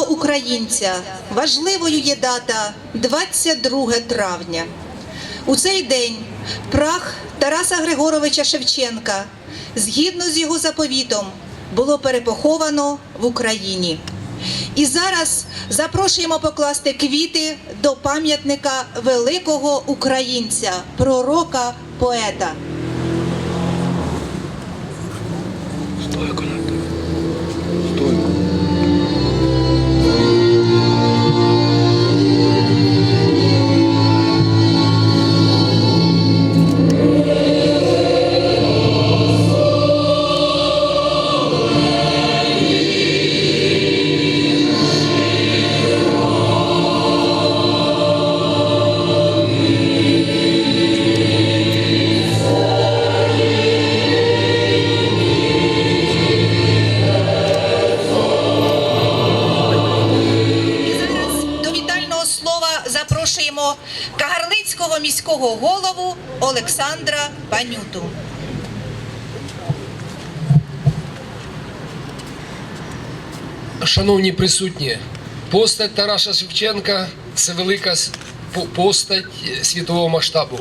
українця важливою є дата 22 травня. У цей день прах Тараса Григоровича Шевченка, згідно з його заповітом, було перепоховано в Україні. І зараз запрошуємо покласти квіти до пам'ятника великого українця, пророка, поета. Олександра Панюту. Шановні присутні, постать Тараса Шевченка це велика постать світового масштабу.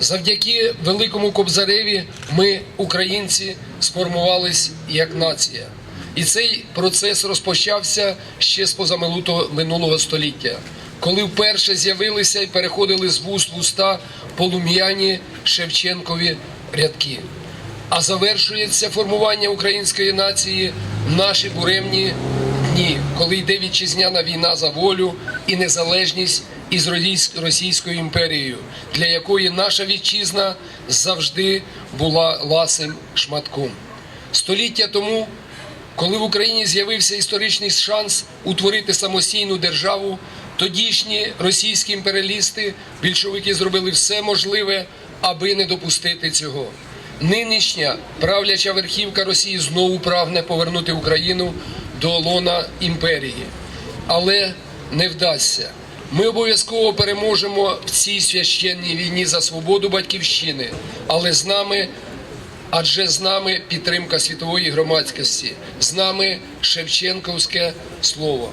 Завдяки великому Кобзареві ми, українці, сформувались як нація. І цей процес розпочався ще з позамилутого минулого століття, коли вперше з'явилися і переходили з вуст в уста полум'яні Шевченкові рядки. А завершується формування української нації в наші буремні дні, коли йде вітчизняна війна за волю і незалежність із Російською імперією, для якої наша вітчизна завжди була ласим шматком. Століття тому, коли в Україні з'явився історичний шанс утворити самостійну державу, тодішні російські імперіалісти, більшовики зробили все можливе, аби не допустити цього. Нинішня правляча верхівка Росії знову прагне повернути Україну до лона імперії, але не вдасться. Ми обов'язково переможемо в цій священній війні за свободу батьківщини, але з нами Адже з нами підтримка світової громадськості, з нами Шевченковське слово.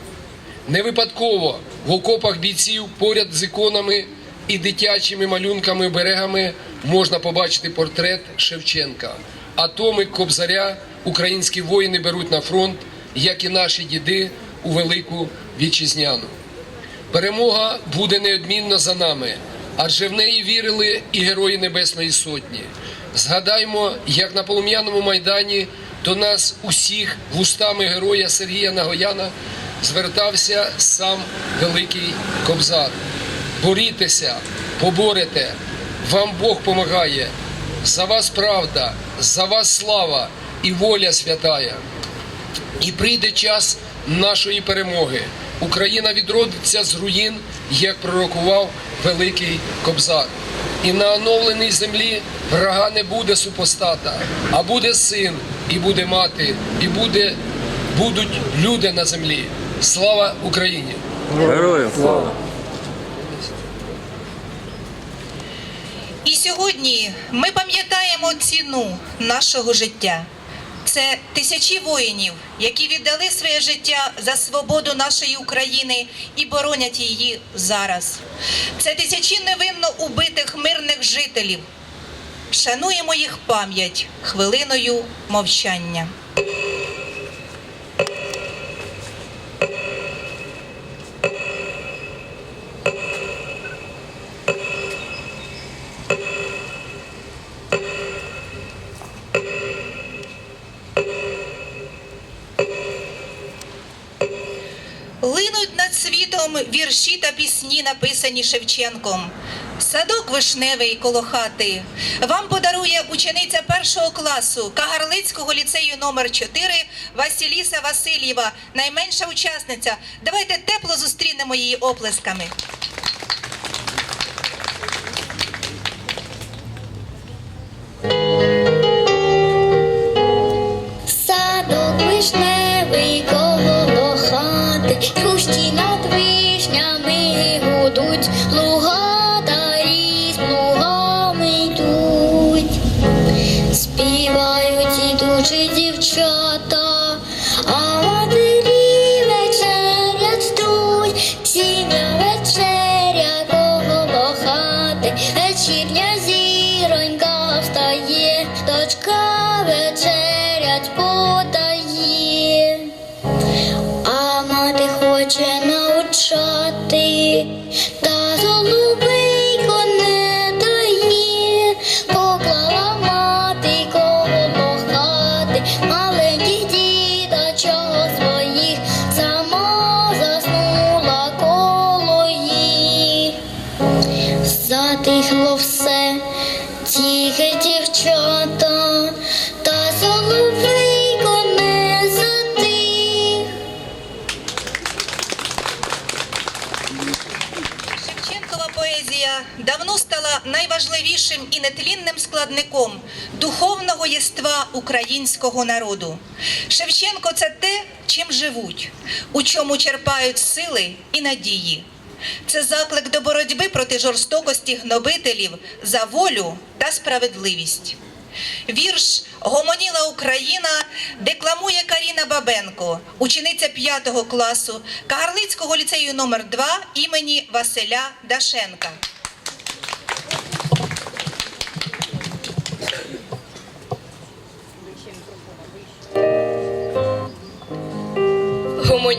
Не випадково в окопах бійців поряд з іконами і дитячими малюнками берегами можна побачити портрет Шевченка. А томик Кобзаря українські воїни беруть на фронт, як і наші діди у велику вітчизняну. Перемога буде неодмінно за нами, адже в неї вірили і герої Небесної Сотні. Згадаймо, як на полум'яному майдані до нас усіх вустами героя Сергія Нагояна звертався сам Великий Кобзар. Борітеся, поборете, вам Бог помагає. За вас правда, за вас слава і воля святая. І прийде час нашої перемоги. Україна відродиться з руїн, як пророкував великий Кобзар. І на оновленій землі врага не буде супостата, а буде син, і буде мати, і буде, будуть люди на землі. Слава Україні! Героям слава! Сьогодні ми пам'ятаємо ціну нашого життя. Це тисячі воїнів, які віддали своє життя за свободу нашої України і боронять її зараз. Це тисячі невинно убитих мирних жителів. Шануємо їх пам'ять хвилиною мовчання. Линуть над світом вірші та пісні, написані Шевченком. Садок вишневий коло хати вам подарує учениця першого класу Кагарлицького ліцею номер 4 Василіса Васильєва, найменша учасниця. Давайте тепло зустрінемо її оплесками. сиронька встає дочка. Складником духовного єства українського народу. Шевченко це те, чим живуть, у чому черпають сили і надії. Це заклик до боротьби проти жорстокості гнобителів за волю та справедливість. Вірш Гомоніла Україна декламує Каріна Бабенко, учениця 5 класу Кагарлицького ліцею номер 2 імені Василя Дашенка.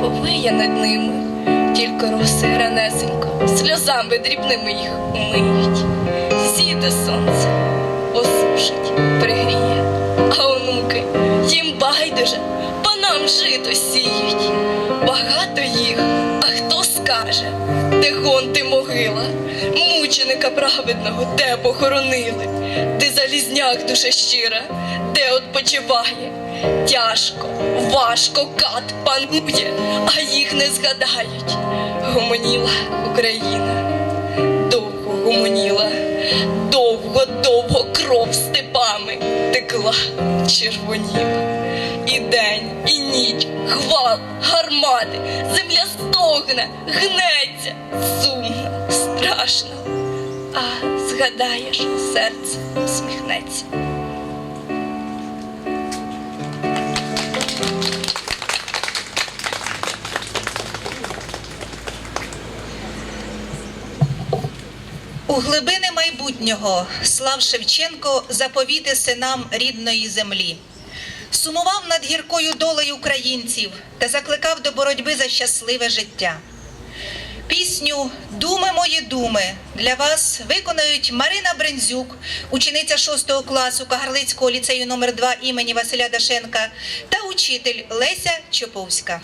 повиє над ними, тільки роси ранесенько, сльозами дрібними їх умиють. Зійде сонце, осушить, пригріє, а онуки їм байдуже, панам жито сіють. Багато їх, скаже, де гонти могила, мученика праведного, де похоронили, де залізняк душа щира, де odpoчиває. Тяжко, важко кат панує, а їх не згадають. Гомоніла Україна, гомоніла, довго-довго кров степами текла, червоніла. І день, і ніч, хвал, гармати, земля стогне, гнеться, сумно, страшно. А згадаєш, серце усміхнеться. У глибини майбутнього слав Шевченко заповіти синам рідної землі. Сумував над гіркою долею українців та закликав до боротьби за щасливе життя. Пісню Думи мої думи для вас виконають Марина Брензюк, учениця 6 класу Кагарлицького ліцею номер 2 імені Василя Дашенка та учитель Леся Чоповська.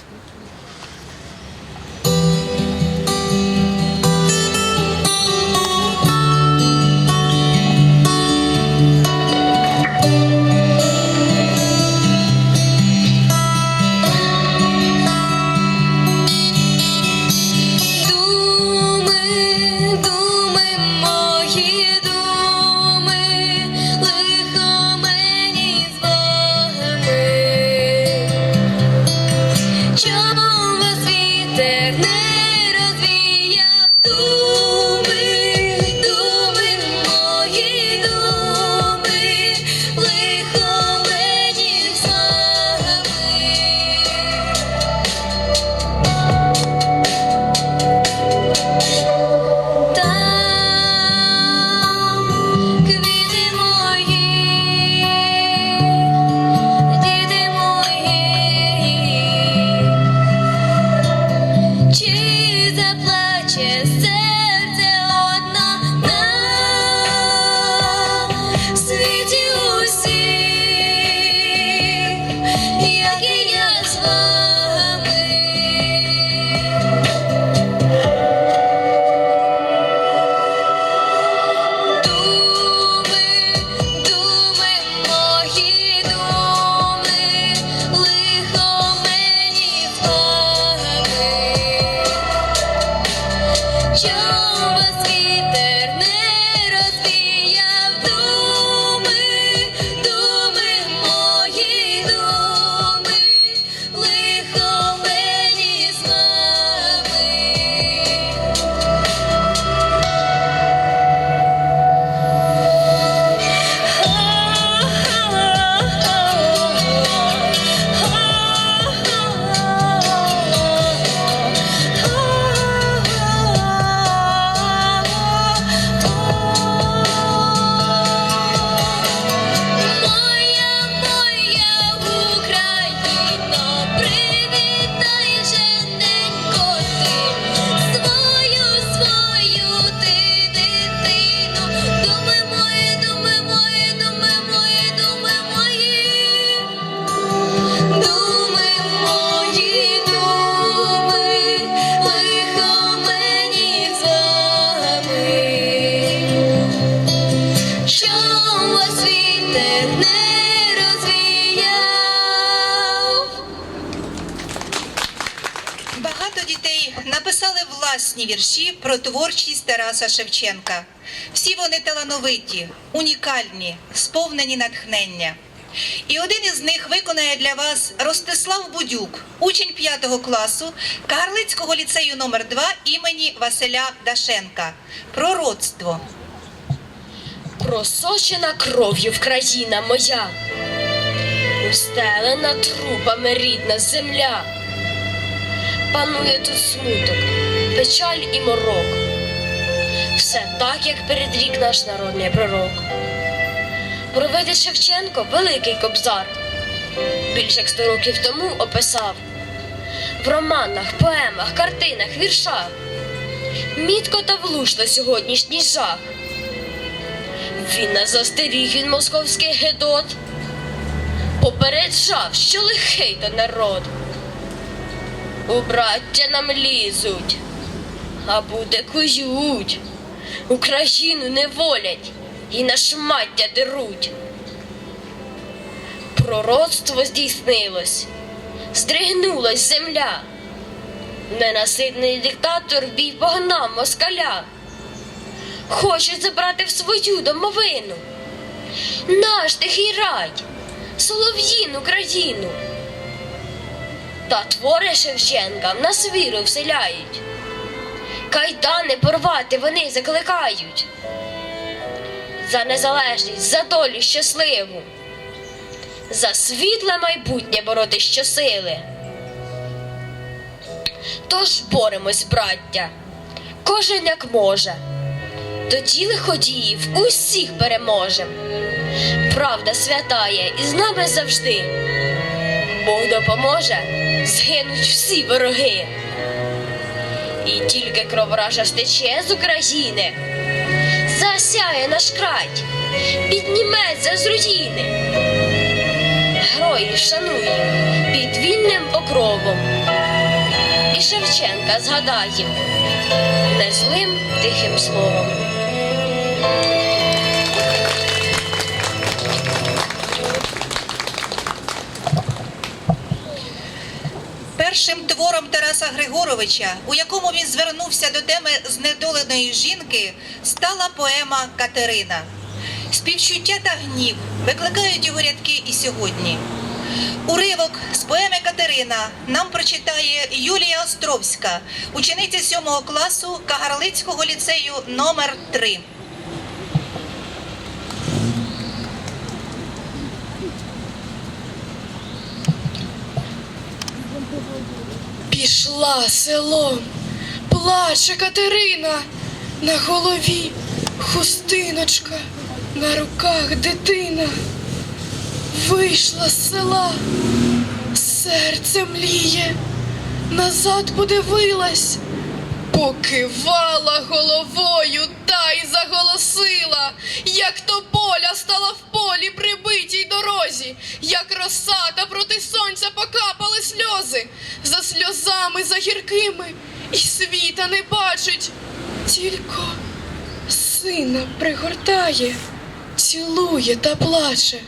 Власні вірші про творчість Тараса Шевченка. Всі вони талановиті, унікальні, сповнені натхнення. І один із них виконає для вас Ростислав Будюк, учень 5 класу Кагарлицького ліцею номер 2 імені Василя Дашенка. Пророцтво. Просочена кров'ю країна моя, устелена трупами рідна земля. Панує тут смуток, печаль і морок. Все так, як передрік наш народний пророк. Провиде Шевченко великий кобзар. Більш як сто років тому описав в романах, поемах, картинах, віршах. Мітко та влучно сьогоднішній жах. Він нас застеріг від московський гедот, попереджав, що лихий то народ. У браття нам лізуть, а буде кують, Україну не волять і на шмаття деруть. Пророцтво здійснилось, здригнулась земля. Ненаситний диктатор бій погнав москаля хочуть забрати в свою домовину. Наш тихий рай, солов'їну країну. Та твори Шевченка в нас віру вселяють. Кайдани порвати вони закликають. За незалежність, за долю щасливу, за світле майбутнє боротись щосили. Тож боремось, браття, кожен як може тоді лиходіїв усіх переможем. Правда святає і з нами завжди. Бог допоможе, згинуть всі вороги. І тільки кров вража стече з України, засяє наш край, підніметься з руїни. Герої шанує під вільним покровом. І Шевченка згадає незлим тихим словом. Першим твором Тараса Григоровича, у якому він звернувся до теми знедоленої жінки, стала поема Катерина. Співчуття та гнів викликають його рядки і сьогодні. Уривок з поеми Катерина нам прочитає Юлія Островська, учениця 7 класу Кагарлицького ліцею номер 3 Пішла селом, плаче Катерина, на голові хустиночка, на руках дитина. Вийшла з села, серце мліє, назад подивилась, покивала головою та й заголосила, як тополя стала в полі при битій дорозі, як роса та проти сонця за сльозами за гіркими, і світа не бачить, тільки сина пригортає, цілує та плаче.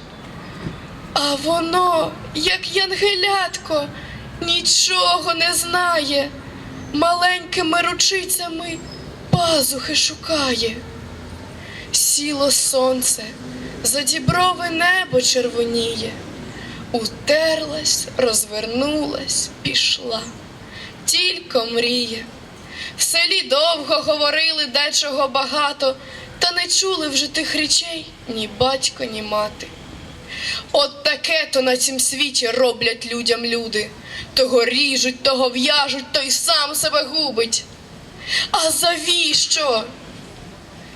А воно, як янгелятко, нічого не знає, маленькими ручицями пазухи шукає. Сіло сонце, за діброве небо червоніє, утерлась, розвернулась, пішла, тільки мріє. В селі довго говорили дечого багато, та не чули вже тих речей ні батько, ні мати. От таке то на цім світі роблять людям люди. Того ріжуть, того в'яжуть, то й сам себе губить. А завіщо?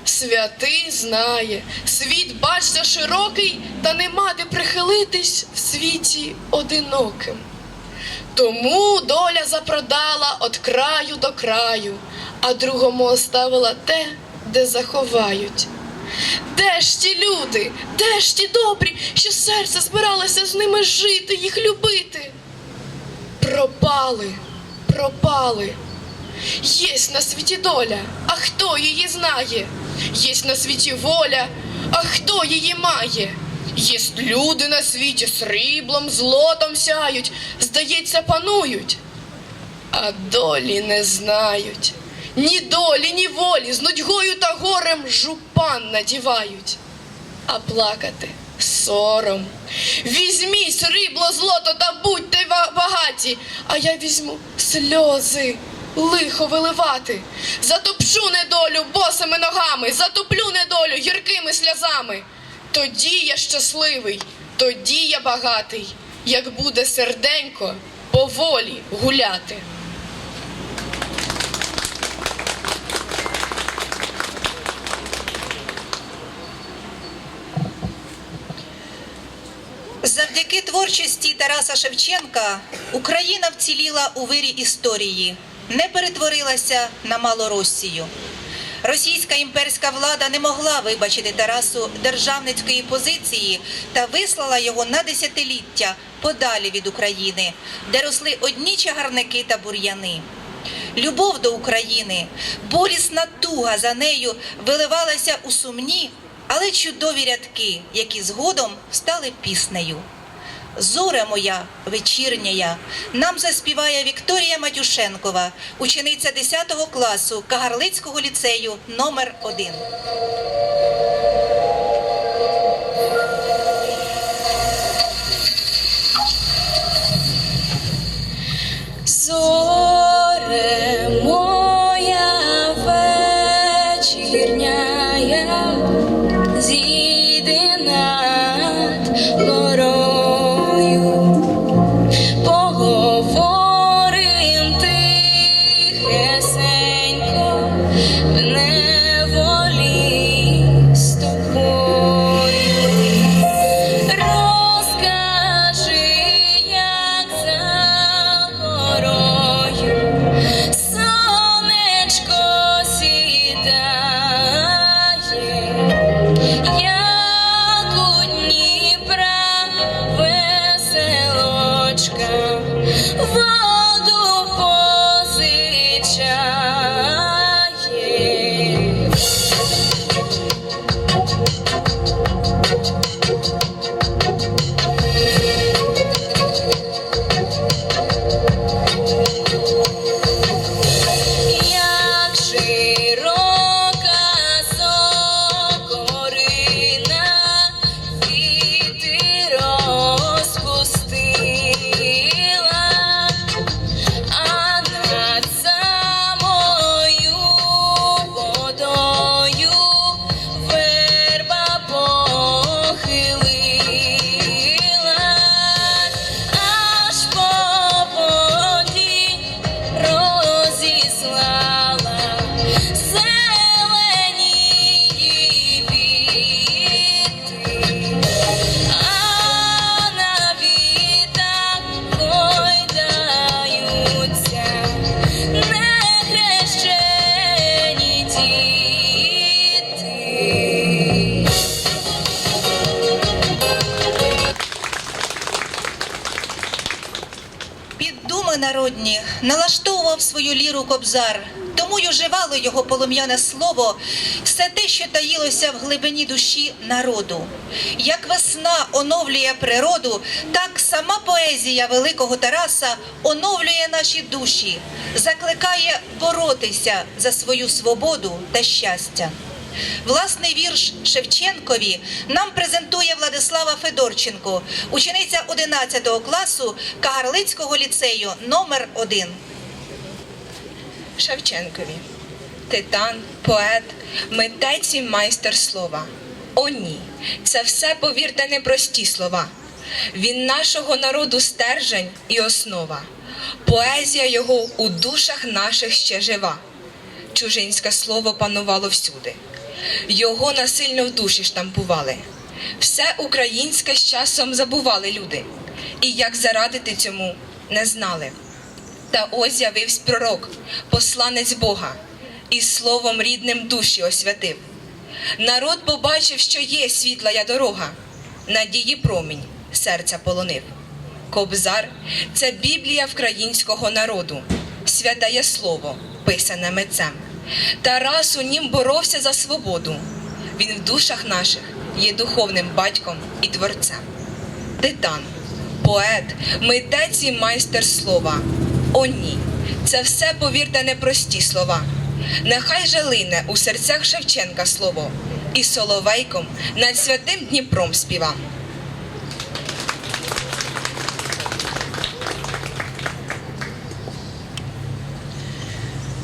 Святий знає, світ, бачся, широкий, та нема де прихилитись в світі одиноким. Тому доля запродала від краю до краю, а другому оставила те, де заховають. Де ж ті люди, де ж ті добрі, що серце збиралося з ними жити, їх любити? Пропали, пропали. Єсть на світі доля, а хто її знає? Єсть на світі воля, а хто її має? Єсть люди на світі сріблом, злотом сяють, здається, панують, а долі не знають. ні долі, ні волі, з нудьгою та горем жупан надівають. А плакати сором. Візьміть срібло, злото та будьте багаті, а я візьму сльози, лихо виливати. Затопчу недолю босими ногами, затоплю недолю гіркими сльозами. Тоді я щасливий, тоді я багатий, як буде серденько поволі гуляти. Завдяки творчості Тараса Шевченка Україна вціліла у вирі історії, не перетворилася на Малоросію. Російська імперська влада не могла вибачити Тарасу державницької позиції та вислала його на десятиліття подалі від України, де росли одні чагарники та бур'яни. Любов до України, болісна туга за нею виливалася у сумні, але чудові рядки, які згодом стали піснею. Зоре моя вечірня, нам заспіває Вікторія Матюшенкова, учениця 10 класу Кагарлицького ліцею номер 1 свою ліру кобзар, тому й оживало його полум'яне слово, все те, що таїлося в глибині душі народу. Як весна оновлює природу, так сама поезія великого Тараса оновлює наші душі, закликає боротися за свою свободу та щастя. Власний вірш Шевченкові нам презентує Владислава Федорченко, учениця 11 класу Кагарлицького ліцею номер 1 Шевченкові. Титан, поет, митець і майстер слова. О, ні, це все, повірте, непрості слова. Він нашого народу стержень і основа. Поезія його у душах наших ще жива. Чужинське слово панувало всюди. Його насильно в душі штампували. Все українське з часом забували люди, і як зарадити цьому не знали. Та ось з'явився пророк, посланець Бога, і словом рідним душі освятив. Народ побачив, що є світла я дорога, надії промінь серця полонив. Кобзар це Біблія українського народу, святає слово, писане митцем. Тарас у нім боровся за свободу. Він в душах наших є духовним батьком і творцем. Титан, поет, митець і майстер слова. О, ні, це все, повірте, непрості слова. нехай же лине у серцях Шевченка слово, і соловейком над святим Дніпром співа.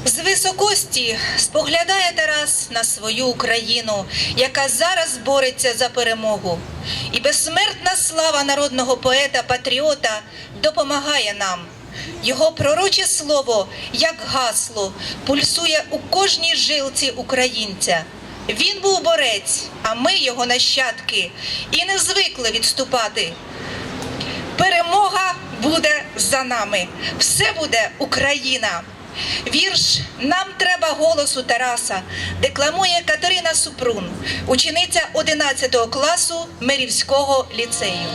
З високості споглядає Тарас на свою Україну, яка зараз бореться за перемогу. І безсмертна слава народного поета-патріота допомагає нам. Його пророче слово, як гасло, пульсує у кожній жилці українця. Він був борець, а ми його нащадки, і не звикли відступати. Перемога буде за нами. Все буде Україна. Вірш Нам треба голосу Тараса декламує Катерина Супрун, учениця 11 класу Мирівського ліцею.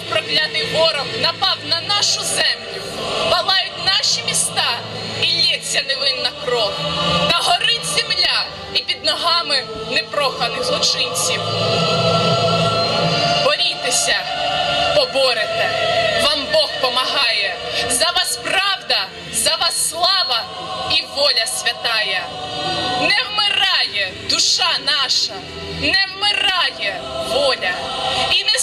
Знов проклятий ворог напав на нашу землю, палають наші міста і лється невинна кров, та горить земля і під ногами непроханих злочинців. Борітеся, поборете, вам Бог помагає. За вас правда, за вас слава і воля святая. Не вмирає душа наша, не вмирає воля, і не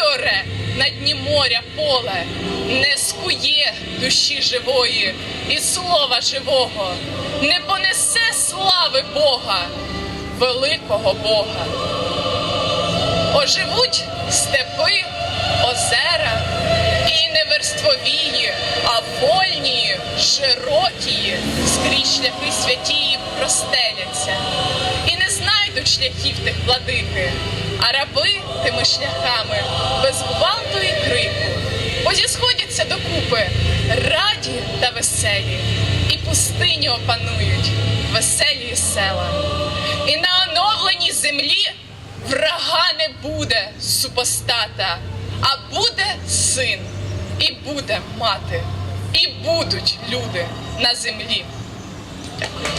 виоре на дні моря поле, не скує душі живої і слова живого, не понесе слави Бога, великого Бога. Оживуть степи, озера і не верствовії, а вольні, широкії, скрізь шляхи святії простеляться. Шляхів тих владики, а раби тими шляхами без гвалту і крику. Позісходяться докупи раді та веселі, і пустині опанують веселі села. І на оновленій землі врага не буде супостата, а буде син, і буде мати, і будуть люди на землі. І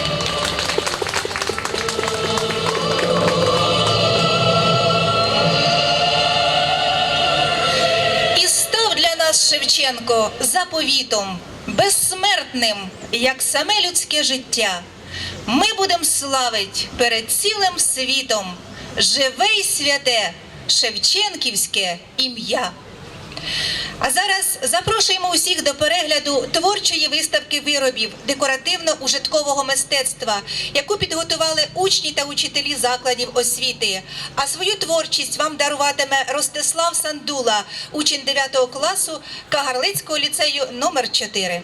нас Шевченко заповітом, безсмертним, як саме людське життя. Ми будемо славить перед цілим світом живе й святе Шевченківське ім'я. А зараз запрошуємо усіх до перегляду творчої виставки виробів декоративно-ужиткового мистецтва, яку підготували учні та учителі закладів освіти. А свою творчість вам даруватиме Ростислав Сандула, учень 9 класу Кагарлицького ліцею номер 4